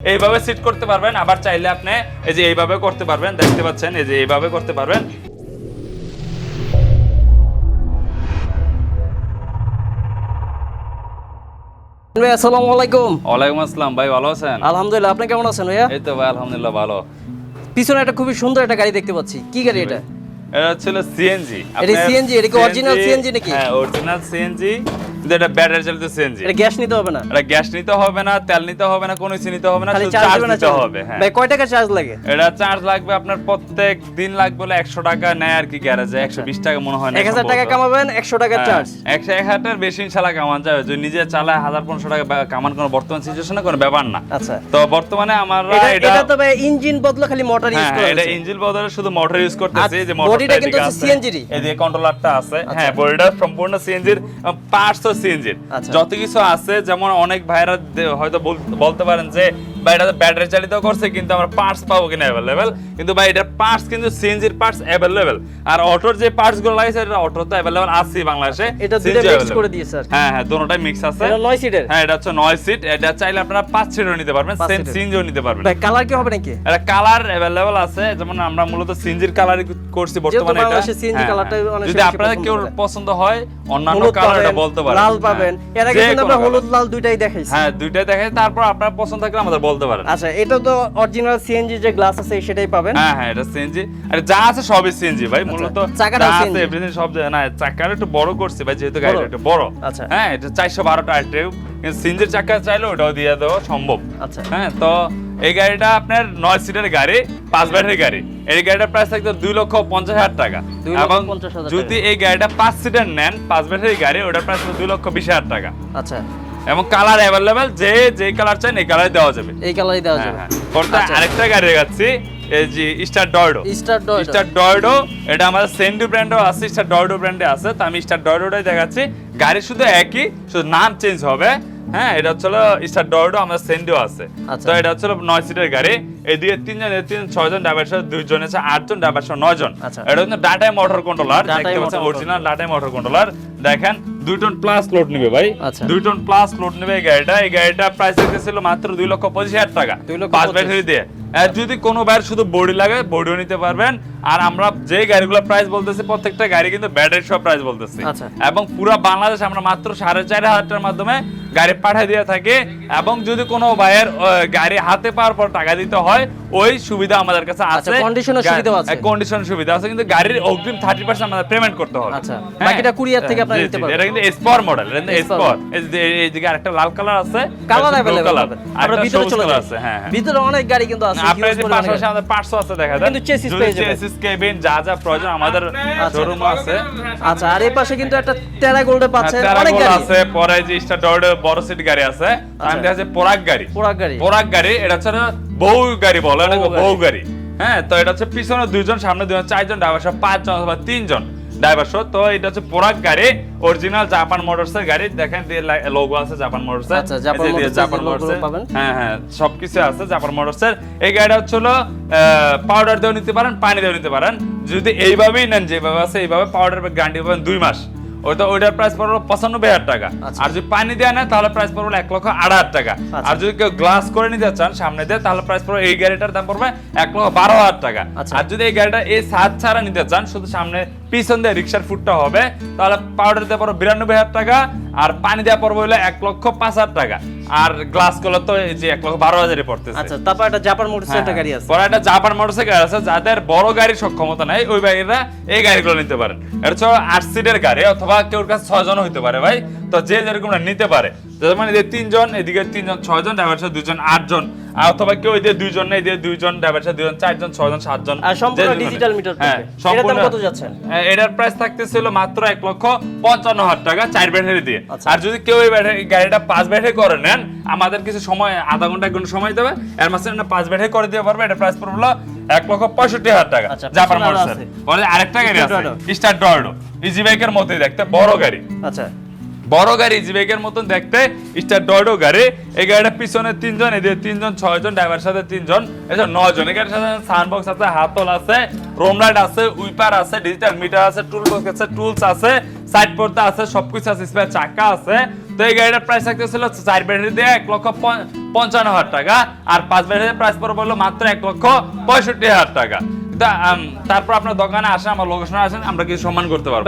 এইভাবে সিট করতে পারবেন আবার চাইলে আপনি এই যে এইভাবে করতে পারবেন দেখতে পাচ্ছেন এই যে এইভাবে করতে পারবেন। ভাই আসসালামু আলাইকুম। ওয়ালাইকুম আসসালাম ভাই ভালো আছেন? আলহামদুলিল্লাহ আপনি কেমন আছেন ভাইয়া? এই তো ভাই আলহামদুলিল্লাহ ভালো। পিছনে একটা খুবই সুন্দর একটা গাড়ি দেখতে পাচ্ছি। কি গাড়ি এটা? এটা ছিল সিএনজি এটা CNG, এটা কি original CNG নাকি? হ্যাঁ অরিজিনাল সিএনজি কিন্তু এটা ব্যাটারি চালিত সিএনজি এটা গ্যাস নিতে হবে না। এটা গ্যাস নিতে হবে না তেল নিতে হবে না কোনো কিছু নিতে হবে না শুধু চার্জ চার্জ দেবে না দিতে হবে হ্যাঁ। ভাই কয় টাকা চার্জ লাগে? এটা চার্জ লাগবে আপনার প্রত্যেক দিন লাগবে হলো একশো টাকা নেয় আর কি গ্যারেজে একশো বিশ টাকা মনে হয় না এক হাজার টাকা কামাবেন একশো টাকার হ্যাঁ, চার্জ একশো এক হাজার বেশি ইনশাল্লাহ কামান যাবে। যদি নিজে চালায় হাজার পনেরোশো টাকা কামান কোনো বর্তমান সিচুয়েশনে কোনো ব্যাপার না। আচ্ছা। তো বর্তমানে আমরা এটা এটা তো ভাই ইঞ্জিন বদলে খালি মোটর ইউজ হ্যাঁ করা এটা ইঞ্জিন বদলে শুধু মোটর ইউজ করতেছি যে মোটরটা কিন্তু -রই। এই যে কন্ট্রোলারটা আছে। হ্যাঁ বডিটা সম্পূর্ণ সিএনজির পার্টসও সিএনজির আচ্ছা। যত কিছু আছে যেমন অনেক ভাইরা হয়তো বল- বলতে পারেন যে ভাই এটা ব্যাটারি চালিত করছে কিন্তু আমরা পার্টস পাবো কিনা অ্যাভেলেবেল কিন্তু ভাই এটার পার্টস কিন্তু সিএনজির পার্টস অ্যাভেলেবেল আর অটোর যে পার্টসগুলো লাগছে এটা অটো তো অ্যাভেলেবেল আছে বাংলাদেশে। এটা দুটো মিক্স করে দিয়েছে কি। হ্যাঁ হ্যাঁ দুটোটাই মিক্স আছে। এটা নয় সিটের হ্যাঁ এটা হচ্ছে নয় সিট এটা চাইলে আপনারা পাঁচ সিটও নিতে পারবেন সেম সিএনজিও নিতে পারবেন। ভাই কালার কি হবে নাকি? এটা কালার অ্যাভেলেবল আছে যেমন আমরা মূলত সিনজির কালারই করছি বর্তমানে এটা। বাংলাদেশে CNG হ্যাঁ, হ্যাঁ। অনেক যদি আপনাদের পছন্দ কেউ পছন্দ হয় অন্যান্য হলুদ কালার বলতে পারেন। লাল হ্যাঁ। পাবেন। এর আগে কিন্তু আমরা হলুদ লাল দুইটাই দেখাইছি। হ্যাঁ দুইটাই দেখে তারপর আপনার পছন্দ থাকলে আমাদের বলতে পারেন। আচ্ছা এটা তো অরিজিনাল সিএনজি যে গ্লাস আছে সেটাই পাবেন। হ্যাঁ হ্যাঁ এটা সিএনজি আর যা আছে সবই সিএনজি ভাই মূলত আচ্ছা, চাকাটাও আছে এভরিথিং সব না চাকাটা একটু বড় করছে ভাই যেহেতু গাড়িটা একটু বড়। আচ্ছা। হ্যাঁ এটা চারশো বারো টায়ার টিউব কিন্তু সিএনজির চাকা চাইলে ওটাও দিয়ে দেওয়া সম্ভব। আচ্ছা। হ্যাঁ তো এই গাড়িটা আপনার নয় সিটের গাড়ি পাঁচ ব্যাটারির গাড়ি। এই গাড়িটার প্রাইস থাকতো দুই লক্ষ পঞ্চাশ হাজার টাকা। এবং যদি এই গাড়িটা পাঁচ সিটের নেন পাঁচ ব্যাটারির গাড়ি ওটার প্রাইস দুই লক্ষ বিশ হাজার টাকা। আচ্ছা। এবং কালার অ্যাভেলেবেল যে যে কালার চান এই কালার দেওয়া যাবে। এই কালারই দেওয়া হ্যাঁ যাবে। হ্যাঁ পরে আচ্ছা। আরেকটা গাড়ি দেখাচ্ছি এই যে স্টার ডয়ডো স্টার ডয় স্টার ডয়ডো এটা আমাদের সেন্ডু ব্র্যান্ডও আছে স্টার ডয়ডো ব্র্যান্ডে আছে তো আমি স্টার ডয়ডোটাই দেখাচ্ছি। গাড়ি শুধু একই শুধু নাম চেঞ্জ হবে। হ্যাঁ এটা হচ্ছিল স্টার ডয়ডো আমাদের সেন্ডো আছে। আচ্ছা। তো এটা হচ্ছিল নয় সিটের গাড়ি। এদিকে তিনজন তিনজন ছয়জন ড্রাইভার সহ দুইজন আছে আটজন ড্রাইভার সহ নয়জন। আচ্ছা। এটা হচ্ছে ডাটাই মোটর কন্ট্রোলার দেখতে পাচ্ছেন। অরিজিনাল ডাটাই মোটর কন্ট্রোলার দেখেন দুই টন প্লাস লোড নেবে ভাই। আচ্ছা। দুই টন প্লাস লোড নেবে এই গাড়িটা। এই গাড়িটা প্রাইস ছিল মাত্র দুই লক্ষ পঁচিশ হাজার টাকা। দুই লক্ষ পাঁচ। ব্যাটারি দিয়ে। আর যদি কোনো বাইর শুধু বডি লাগে বডিও নিতে পারবেন। আর আমরা যে গাড়িগুলো প্রাইস বলতেছি প্রত্যেকটা গাড়ি কিন্তু ব্যাটারি সহ প্রাইস বলতেছি। আচ্ছা। এবং পুরো বাংলাদেশ আমরা মাত্র সাড়ে চার হাজার মাধ্যমে গাড়ি পাঠিয়ে দিয়ে থাকি। এবং যদি কোনো ভাইয়ের গাড়ি হাতে পাওয়ার পর টাকা দিতে হয় ওই সুবিধা আমাদের কাছে আছে। আচ্ছা, condition এর সুবিধাও আছে। কন্ডিশন সুবিধা আছে কিন্তু গাড়ির অগ্রিম থার্টি পার্সেন্ট আমাদের পেমেন্ট করতে হবে। আচ্ছা, হ্যাঁ। বাকিটা courier থেকে আপনারা নিতে পারবেন। এটা কিন্তু স্পর মডেল এটা কিন্তু স্পর এই যে আরেকটা লাল কালার আছে কালার অ্যাভেলেবল colour, আমরা ভিতরে চলে যাই। হ্যাঁ হ্যাঁ। ভিতরে অনেক গাড়ি কিন্তু আছে পরিমাণে। পাশাপাশি আমাদের পার্টসও আছে দেখা দেন কিন্তু chassis পেয়ে যাবেন। চেসিস কেবিন যা যা প্রয়োজন আমাদের শোরুম আছে। আচ্ছা আর এই পাশে কিন্তু একটা টেরা গোল্ডে পাচ্ছেন হ্যাঁ, অনেক গাড়ি। আছে পরে যে স্টার ডট বড় সিট গাড়ি আছে আমি দেখা যায় পোরাক গাড়ি। গাড়ি। পোরাক গাড়ি এটা হচ্ছে বহু গাড়ি বলে বহু গাড়ি। হ্যাঁ তো এটা হচ্ছে পিছনে দুইজন সামনে দুইজন চারজন ড্রাইভার সব পাঁচজন অথবা তিনজন। ড্রাইভার শো তো এটা হচ্ছে পোরাক গাড়ি অরিজিনাল জাপান মোটরসের গাড়ি। দেখেন দিয়ে লোগো আছে জাপান মোটরস আচ্ছা, জাপান মোটরস হ্যাঁ হ্যাঁ সবকিছু আছে জাপান মোটরসের এই গাড়িটা হচ্ছে পাউডার দিয়েও নিতে পারেন পানি দিয়েও নিতে পারেন। যদি এইভাবেই নেন যেভাবে আছে এইভাবে পাউডার গ্যারান্টি পাবেন দুই মাস। ওইটা ওইটার প্রাইস পড়ল পঁচানব্বই হাজার টাকা আচ্ছা। আর যদি পানি দেয় না তাহলে প্রাইস পড়বে এক লক্ষ আট হাজার টাকা আচ্ছা। আর যদি কেউ গ্লাস করে নিতে চান সামনে দিয়ে তাহলে প্রাইস পড়বে এই গাড়িটার দাম পড়বে এক লক্ষ বারো হাজার টাকা আচ্ছা। আর যদি এই গাড়িটা এই সাত ছাড়া নিতে চান শুধু সামনে পিছন দিয়ে রিক্সার ফুটটা হবে তাহলে পাউডার দেওয়া পড়বে বিরানব্বই হাজার টাকা আর পানি দেওয়া পড়বে হলো এক লক্ষ পাঁচ হাজার টাকা আর গ্লাসগুলো তো এই যে এক লক্ষ বারো হাজারে পড়তেছে। আচ্ছা তারপর একটা জাপান মোটরসাইকেল হ্যাঁ, গাড়ি আছে। পরে একটা জাপান মোটরসাইকেল আছে যাদের বড় গাড়ির সক্ষমতা নাই ওই ভাইয়েরা এই গাড়িগুলো নিতে পারেন। এটা হচ্ছে আট সিটের গাড়ি অথবা কেউ কাছে ছয় জন হইতে পারে ভাই। তো যে যেরকম নিতে পারে মানে তিনজন এদিকে তিনজন ছয়জন ড্রাইভার সহ দুজন আটজন। অথবা কেউ এদিকে দুইজন না এদিকে দুইজন ড্রাইভার সাথে দুজন চারজন ছয়জন সাতজন সম্পূর্ণ ডিজিটাল মিটার হ্যাঁ সম্পূর্ণ। কত যাচ্ছেন হ্যাঁ, এটার প্রাইস থাকতেছিল মাত্র এক লক্ষ পঞ্চান্ন হাজার টাকা চার ব্যাটারি দিয়ে। আচ্ছা। আর যদি কেউ এই গাড়িটা পাঁচ ব্যাটারি করে নেন আমাদের কিছু সময় আধা ঘণ্টা এক ঘণ্টা সময় দেবে। এর মাসে পাঁচ ব্যাটারি করে দিতে পারবে এটা প্রাইস পড়ল এক লক্ষ পঁয়ষট্টি হাজার টাকা। আচ্ছা, জাপান আছে। বলে আরেকটা গাড়ি আছে স্টার ডর্ডো ইজি বাইকের মতোই দেখতে বড় গাড়ি। আচ্ছা। বড় গাড়ি ইজি বাইকের মতন দেখতে স্টার ডয়ডো গাড়ি। এই গাড়িটা পিছনে তিনজন, এদিকে তিনজন, ছয়জন ড্রাইভার সাথে তিনজন এসব নজন এই গাড়ির সাথে সাউন্ড আছে, হাতল আছে রোম লাইট আছে, উইপার আছে ডিজিটাল মিটার আছে টুল বক্স আছে টুলস আছে সাইড পর্দা আছে, সবকিছু আছে স্পেয়ার চাকা আছে। তো এই গাড়িটার প্রাইস থাকতেছিল চার ব্যাটারি দিয়ে এক লক্ষ পঞ্চ- পঞ্চান্ন হাজার টাকা, আর পাঁচ ব্যাটারি প্রাইস পড়বে হলো মাত্র এক লক্ষ পঁয়ষট্টি হাজার টাকা। তারপর আপনার দোকানে আসেন আমার লোকেশনে আসেন আমরা কিছু সম্মান করতে পারব।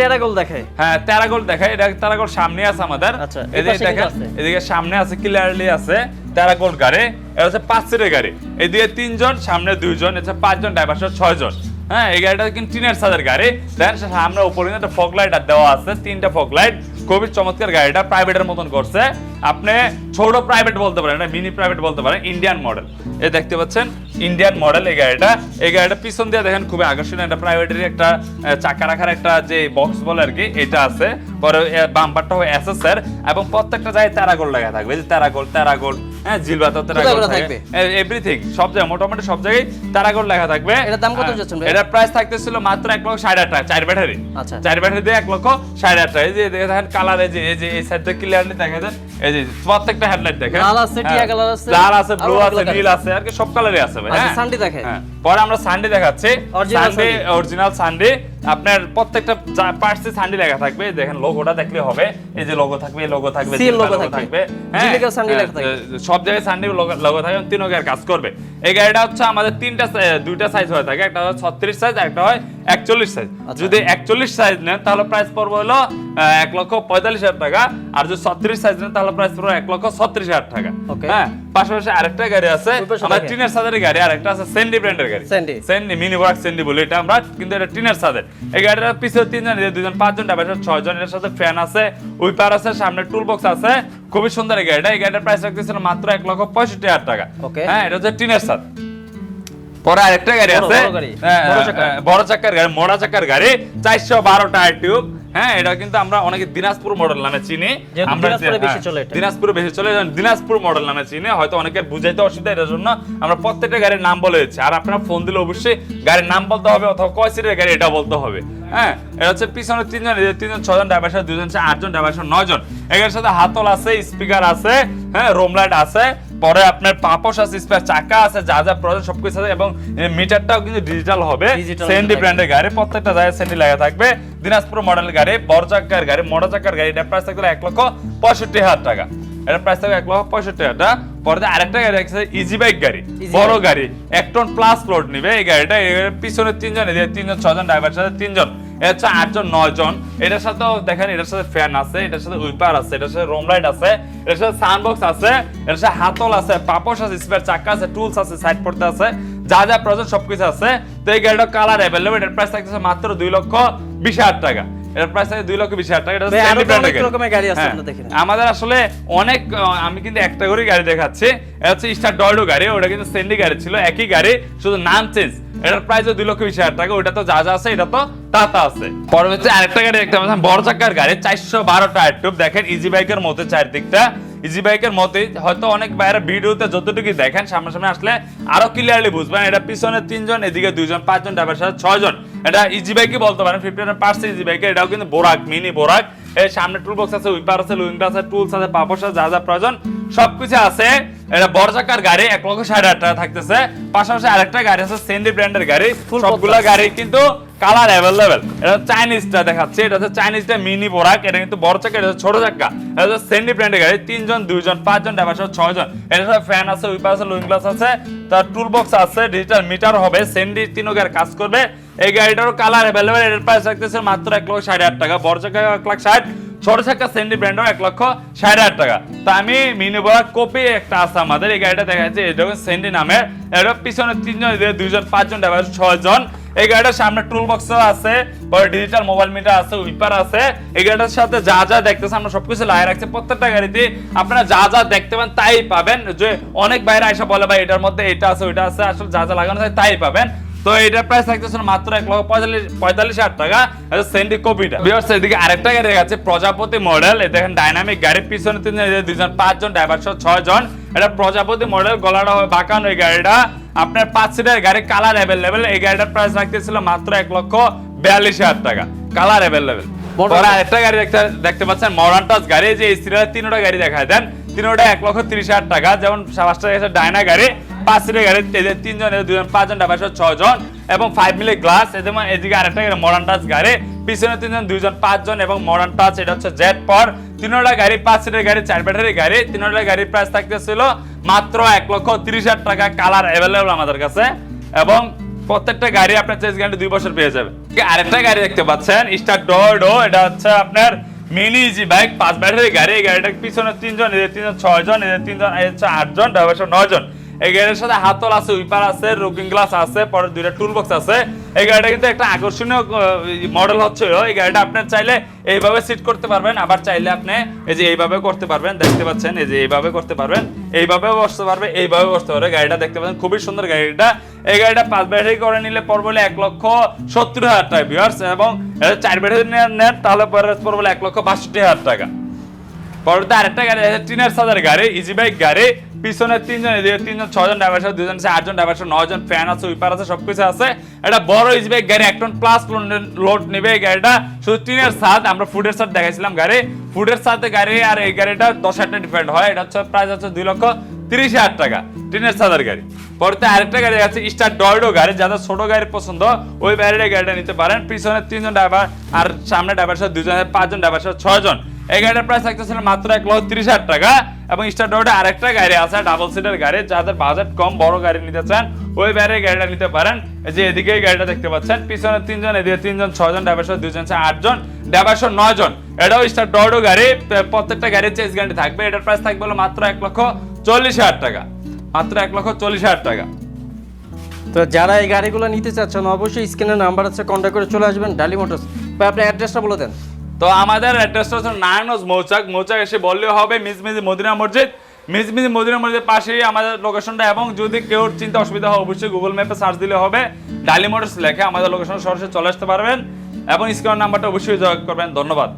টেরাগোল দেখায়। হ্যাঁ তেরাগোল দেখায় এটা তেরাগোল সামনে আছে আমাদের। আচ্ছা, এদিকে দেখেন এদিকে সামনে আছে ক্লিয়ারলি আছে তেরাগোল গাড়ি। এটা হচ্ছে পাঁচ সিটের গাড়ি। এদিকে তিনজন সামনে দুইজন এটা পাঁচজন ড্রাইভার সহ ছয়জন। হ্যাঁ এই গাড়িটা কিন্তু টিনের সাদের গাড়ি। দেন সামনে উপরে একটা ফগ লাইট দেওয়া আছে তিনটা ফগ লাইট খুবই চমৎকার গাড়িটা প্রাইভেটের মতন করছে। আপনি ছোট প্রাইভেট বলতে পারেন এটা মিনি প্রাইভেট বলতে পারেন ইন্ডিয়ান মডেল এ দেখতে পাচ্ছেন ইন্ডিয়ান মডেল এই গাড়িটা। এই গাড়িটা পিছন দিয়ে দেখেন, খুবই আকর্ষণীয় একটা প্রাইভেটের একটা চাকা রাখার একটা যে বক্স বলে আর কি, এটা আছে। পরে বাম্পারটা হবে এসএসআর এবং প্রত্যেকটা জায়গায় তেরা গোল লাগা থাকবে। যে তেরা গোল তেরা গোল হ্যাঁ জিলবাতা তেরা থাকবে? এভরিথিং সব জায়গায় মোটামুটি সব জায়গায় তেরা গোল লেখা থাকবে। এটার দাম কত যাচ্ছেন ভাই? এটার প্রাইস থাকতেছিল মাত্র এক লক্ষ সাড়ে আট টাকা চার ব্যাটারি। আচ্ছা। চার ব্যাটারি দিয়ে এক লক্ষ সাড়ে আট টাকা। এই যে দেখে দেখেন কালার এই যে এই যে এই সাইডটা ক্লিয়ারলি দেখা যায় এই যে প্রত্যেকটা হেডলাইট দেখেন। লাল আছে, টিয়া হ্যাঁ, কালার আছে, লাল আছে ব্লু আছে নীল আছে আর কি সব কালারই আছে ভাই। আচ্ছা, হ্যাঁ। সানডে দেখায়। হ্যাঁ। পরে আমরা সানডে দেখাচ্ছি। সানডে। অরিজিনাল সানডে আপনার প্রত্যেকটা পার্টসে সান্ডি লেখা থাকবে দেখেন লোগোটা দেখলে হবে এই যে লোগো থাকবে এই লোগো থাকবে Seal লোগো থাকবে। হ্যাঁ সানডে হ্যাঁ, লেখা থাকবে। সব জায়গায় সান্ডি লোগো থাকবে তিন তিনও গায়ের কাজ করবে এই গাড়িটা হচ্ছে আমাদের তিনটা দুইটা সাইজ হয়ে থাকে একটা হয় ছত্রিশ সাইজ একটা হয় একচল্লিশ সাইজ আচ্ছা। যদি একচল্লিশ সাইজ নেন তাহলে প্রাইস পড়বে হলো এক লক্ষ পঁয়তাল্লিশ হাজার টাকা। আর যদি ছত্রিশ সাইজ নেন তাহলে প্রাইস পড়বে এক লক্ষ ছত্রিশ হাজার টাকা। হ্যাঁ? পাশাপাশি আরেকটা গাড়ি আছে আমার। টিনের সাদের গাড়ি আর একটা আছে সেন্ডি ব্র্যান্ডের গাড়ি। সেন্ডি মিনি ওয়ার্ক সেন্ডি বলি এটা আমরা কিন্তু এটা টিনের সাদের। এই গাড়িটার পিছনে তিনজন দুজন পাঁচজন ড্রাইভার ছয় জন এর সাথে ফ্যান আছে উইপার আছে সামনে টুল বক্স আছে। খুবই সুন্দর এই গাড়িটা। এই গাড়িটার প্রাইস রাখতেছিল মাত্র এক লক্ষ পঁয়ষট্টি হাজার টাকা। হ্যাঁ এটা হচ্ছে টিনের সাদ। পরে আরেকটা গাড়ি আছে। বড় হ্যাঁ, হ্যাঁ, চাকার। হ্যাঁ, বড় চাকার গাড়ি মোড়া চাকার গাড়ি। চারশো বারো টায়ার টিউব হ্যাঁ এটা কিন্তু আমরা অনেকে দিনাজপুর মডেল নামে চিনি। আমরা দিনাজপুরে বেশি চলে। দিনাজপুরে মডেল নামে চিনি। হয়তো অনেকের বুঝাইতে অসুবিধা এটার জন্য। আমরা প্রত্যেকটা গাড়ির নাম বলে দিচ্ছি। আর আপনারা ফোন দিলে অবশ্যই গাড়ির নাম বলতে হবে অথবা কয় সিটের গাড়ি এটা বলতে হবে। হ্যাঁ এটা হচ্ছে পিছনে তিনজন তিনজন ছজন ড্রাইভার সাথে দুজন আটজন ড্রাইভার সাথে নয়জন। এটার সাথে হাতল আছে স্পিকার আছে হ্যাঁ রোম লাইট আছে। পরে আপনার পাপস আছে স্পেয়ার চাকা আছে যা যা প্রয়োজন সবকিছু আছে এবং মিটারটাও কিন্তু ডিজিটাল হবে। সেন্ডি ব্র্যান্ডের গাড়ি প্রত্যেকটা জায়গায় সেন্ডি লাগা থাকবে। দিনাজপুর মডেল গাড়ি বড় চাকার গাড়ি মোটর চাকার গাড়ি এটা প্রাইস থাকবে এক লক্ষ পঁয়ষট্টি হাজার টাকা। এটা প্রাইস থাকবে এক লক্ষ পঁয়ষট্টি হাজার টাকা। পরে আরেকটা গাড়ি আছে ইজি বাইক গাড়ি। বড় গাড়ি এক টন প্লাস লোড নিবে। এই গাড়িটা পিছনে তিনজন তিনজন ছজন ড্রাইভার সাথে তিনজন। এটা হচ্ছে আটজন নয় জন এটার সাথেও দেখেন, এটার সাথে ফ্যান আছে, এটার সাথে উইপার আছে, এটার সাথে রোম লাইট আছে, এটার সাথে সানবক্স বক্স আছে, এটার সাথে হাতল আছে পাপস আছে স্পেয়ার চাকা আছে টুলস আছে সাইড পড়তে আছে, যা যা প্রয়োজন সবকিছু আছে। তো এই গাড়িটা কালার অ্যাভেলেবল এটার প্রাইস থাকতেছে মাত্র দুই লক্ষ বিশ হাজার টাকা। এটার প্রাইস থাকে দুই লক্ষ বিশ হাজার টাকা এটা হচ্ছে ভাই, আরও Sandy তো brand এর অনেক রকমের গাড়ি আছে, হ্যাঁ, দেখেন। আমাদের আসলে অনেক আমি কিন্তু একটা করে গাড়ি দেখাচ্ছি। এটা হচ্ছে স্টার ডয়ডো গাড়ি ওটা কিন্তু সেন্ডি গাড়ি ছিল একই গাড়ি শুধু নাম চেঞ্জ এটার প্রাইস দুই লক্ষ বিশ হাজার টাকা ওটা তো যা যা আছে এটা তো তা আছে। পরবর্তী আরেকটা গাড়ি দেখতে পাচ্ছেন বড় চাকার গাড়ি চারশো বারো টায়ার টিউব দেখেন ইজি বাইকের মধ্যে চারদিকটা। ইজি বাইকের মতে হয়তো অনেক বাইরে ভিডিওতে যতটুকু দেখেন সামনাসামনি আসলে আরও ক্লিয়ারলি বুঝবেন। এটা পিছনে তিনজন এদিকে দুইজন পাঁচজন ড্রাইভার সাথে ছয়জন। এটা ইজি বাইকই বলতে পারেন ফিফটি পার্সেন্ট ইজি বাইকে এটাও কিন্তু বোরাক মিনি বোরাক এর সামনে টুল বক্স আছে উইপার আছে লুইং আছে টুলস আছে পাপস আছে যা যা প্রয়োজন সবকিছু আছে। এটা বড় চাকার গাড়ি এক লক্ষ ষাট হাজার টাকা থাকতেছে। পাশাপাশি আরেকটা গাড়ি আছে সেন্ডি ব্র্যান্ডের গাড়ি। সবগুলা গাড়ি কিন্তু কালার অ্যাভেলেবেল। এটা চাইনিজটা দেখাচ্ছে, এটা হচ্ছে চাইনিজটা মিনি বোরাক এটা কিন্তু বড় চাকা, এটা হচ্ছে ছোট চাকা। এটা হচ্ছে সেন্ডি ব্র্যান্ডের গাড়ি, তিনজন, দুইজন, পাঁচজন ড্রাইভার সহ ছয়জন। এটা হচ্ছে ফ্যান আছে, উইপার আছে লুইং গ্লাস আছে, তার টুল বক্স আছে ডিজিটাল মিটার হবে, সেন্ডি তিন গাড়ি কাজ করবে। এই গাড়িটারও কালার অ্যাভেলেবেল এর প্রাইস রাখতেছে মাত্র এক লক্ষ ষাট হাজার টাকা। বড় চাকা এক লাখ ষাট, ছোট চাকা সেন্ডি ব্র্যান্ডও এক লক্ষ ষাট হাজার টাকা। তো আমি মিনি বোরাক কপি একটা আছে আমাদের, এই গাড়িটা দেখা যাচ্ছে এটা সেন্ডি নামের। এটা পিছনে তিনজন, দুইজন, পাঁচজন ড্রাইভার ছয়জন। এই গাড়িটার সামনে টুল বক্স আছে, পরে ডিজিটাল মোবাইল মিটার আছে উইপার আছে। এই গাড়িটার সাথে যা যা দেখতেছে আমরা সবকিছু লাগিয়ে রাখছি। প্রত্যেকটা গাড়িতে আপনারা যা যা দেখতে পান তাই পাবেন। যে অনেক বাইরে এসে বলে, ভাই, এটার মধ্যে এটা আছে, ওইটা আছে, আসলে যা যা লাগানো থাকে তাই পাবেন। তো এটার প্রাইস থাকতেছে মাত্র এক লক্ষ পঁয়তাল্লিশ পঁয়তাল্লিশ হাজার টাকা। এটা সেন্ডি কপিটা বিয়ার্স এদিকে আরেকটা গাড়ি আছে প্রজাপতি মডেল এ দেখেন ডাইনামিক গাড়ির পিছনে তিনজন দুজন পাঁচজন ড্রাইভার সহ ছয় জন এটা প্রজাপতি মডেল গলাটা বাঁকানো এই গাড়িটা। আপনার পাঁচ সিটের গাড়ি কালার অ্যাভেলেবেল এই গাড়িটার প্রাইস রাখতেছিল মাত্র এক লক্ষ বিয়াল্লিশ হাজার টাকা। কালার অ্যাভেলেবেল পরে আরেকটা গাড়ি দেখতে দেখতে পাচ্ছেন মডার্ন টাচ গাড়ি যে এই তিনটা গাড়ি দেখায় দেন তিনটা এক লক্ষ তিরিশ হাজার টাকা। যেমন পাঁচটা গেছে ডায়না গাড়ি পাঁচ সিটের গাড়ি এদের তিনজন এদের দুজন পাঁচজন ড্রাইভার সহ ছয়জন এবং ফাইভ মিলে গ্লাস এদের এদিকে আরেকটা গাড়ি মডার্ন টাচ গাড়ি পিছনে তিনজন দুইজন পাঁচজন এবং মডার্ন টাচ এটা হচ্ছে জেট পর তিনটা গাড়ি পাঁচ সিটের গাড়ি চার ব্যাটারি গাড়ি তিনটা গাড়ির প্রাইস থাকতেছিল মাত্র এক লক্ষ তিরিশ হাজার টাকা কালার অ্যাভেলেবল আমাদের কাছে এবং প্রত্যেকটা গাড়ি আপনার চেস গ্যারান্টি দুই বছর পেয়ে যাবে। আরেকটা গাড়ি দেখতে পাচ্ছেন স্টার ডোডো এটা হচ্ছে আপনার মিনি ইজি বাইক পাঁচ ব্যাটারি গাড়ি, এই গাড়িটার পিছনে তিনজন, এদের তিনজন ছয়জন, এদের তিনজন, এদের হচ্ছে আটজন ড্রাইভার নয় জন এই গাড়ির সাথে হাতল আছে, উইপার আছে, রুকিং গ্লাস আছে, পরে দুইটা টুল বক্স আছে। এই গাড়িটা কিন্তু একটা আকর্ষণীয় মডেল হচ্ছে এই গাড়িটা আপনি চাইলে এইভাবে সিট করতে পারবেন, আবার চাইলে আপনি এই যে এইভাবে করতে পারবেন, দেখতে পাচ্ছেন, এই যে এইভাবে করতে পারবেন, এইভাবেও বসতে পারবে এইভাবে বসতে পারবে। গাড়িটা দেখতে পাচ্ছেন, খুবই সুন্দর গাড়িটা। এই গাড়িটা পাঁচ ব্যাটারি করে নিলে পড়বে এক লক্ষ সত্তর হাজার টাকা ভিউয়ার্স এবং চার ব্যাটারি নেন তাহলে পরে পড়বে এক লক্ষ বাষট্টি হাজার টাকা। পরবর্তী আরেকটা গাড়ি আছে টিনের সাদের গাড়ি ইজি বাইক গাড়ি, পিছনে তিনজন এদিকে তিনজন, ছজন ড্রাইভার সাথে দুজন আছে, আটজন ড্রাইভার সাথে নজন ফ্যান আছে উইপার আছে, সবকিছু আছে। এটা বড় ইজি বাইক গাড়ি, এক টন প্লাস লোড নেবে এই গাড়িটা। শুধু টিনের সাদ, আমরা ফুডের সাথে দেখাইছিলাম গাড়ি। ফুডের সাথে গাড়ি আর এই গাড়িটা দশ হাজার ডিপেন্ড হয়। এটা হচ্ছে প্রাইস হচ্ছে দুই লক্ষ তিরিশ হাজার টাকা, টিনের সাদের গাড়ি। পরতে আরেকটা গাড়ি আছে স্টার ডয়ডো গাড়ি, যাদের ছোট গাড়ি পছন্দ, ওই ব্যারিডের গাড়িটা নিতে পারেন। পিছনে তিনজন ড্রাইভার আর সামনে ড্রাইভার সাথে দুজন পাঁচজন ড্রাইভার সাথে ছয়জন। এই গাড়িটার প্রাইস থাকতেছিল মাত্র এক লক্ষ তিরিশ হাজার টাকা এবং স্টার ডোরে আরেকটা গাড়ি আছে ডাবল সিটের গাড়ি। যাদের বাজেট কম, বড় গাড়ি নিতে চান, ওই ব্যারের গাড়িটা নিতে পারেন। যে এদিকে গাড়িটা দেখতে পাচ্ছেন, পিছনে তিনজন, এদিকে তিনজন, ছয়জন ড্রাইভার সাথে দুজন আটজন ড্রাইভার সাথে নয় জন এটাও স্টার ডোডো গাড়ি প্রত্যেকটা গাড়ির চেঞ্জ গাড়ি থাকবে। এটার প্রাইস থাকবে হলো মাত্র এক লক্ষ চল্লিশ হাজার টাকা। মাত্র এক লক্ষ চল্লিশ হাজার টাকা। তো যারা এই গাড়িগুলো নিতে চাচ্ছেন, অবশ্যই স্ক্রিনের নাম্বার আছে কন্ট্যাক্ট করে চলে আসবেন। ডালি মোটরস ভাই আপনার অ্যাড্রেসটা বলে দেন। তো আমাদের অ্যাড্রেসটা হচ্ছে মৌচাক। মৌচাক এসে বললেও হবে মিজমিজি মদিনা মসজিদ। মিজমিজি মদিনা মসজিদের পাশেই আমাদের লোকেশনটা এবং যদি কেউ চিন্তা অসুবিধা হয়, অবশ্যই গুগল ম্যাপে সার্চ দিলে হবে। ডালি মোটরস লেখে আমাদের লোকেশন সরাসরি চলে আসতে পারবেন এবং স্ক্রিন নাম্বারটা অবশ্যই যোগাযোগ করবেন। ধন্যবাদ।